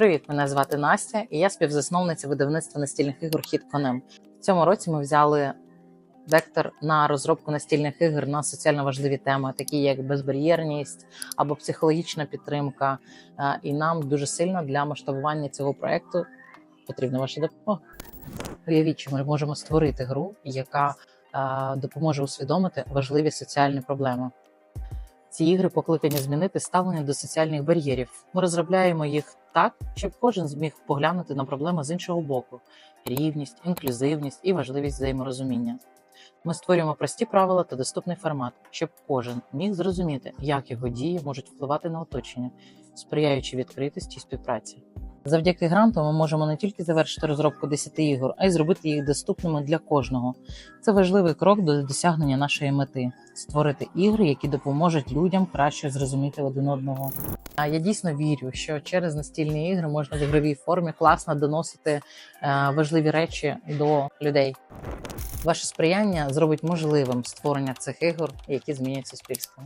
Привіт, мене звати Настя, і я співзасновниця видавництва настільних ігор Хід Конем. В цьому році ми взяли вектор на розробку настільних ігор на соціально важливі теми, такі як безбар'єрність або психологічна підтримка. Е, І нам дуже сильно для масштабування цього проекту потрібна ваша допомога. Уявіть, що ми можемо створити гру, яка е, допоможе усвідомити важливі соціальні проблеми. Ці ігри покликані змінити ставлення до соціальних бар'єрів. Ми розробляємо їх так, щоб кожен зміг поглянути на проблеми з іншого боку: рівність, інклюзивність і важливість взаєморозуміння. Ми створюємо прості правила та доступний формат, щоб кожен міг зрозуміти, як його дії можуть впливати на оточення, сприяючи відкритості і співпраці. Завдяки гранту ми можемо не тільки завершити розробку 10 ігор, а й зробити їх доступними для кожного. Це важливий крок до досягнення нашої мети створити ігри, які допоможуть людям краще зрозуміти один одного. А я дійсно вірю, що через настільні ігри можна в ігровій формі класно доносити е, важливі речі до людей. Ваше сприяння зробить можливим створення цих ігор, які змінять суспільство.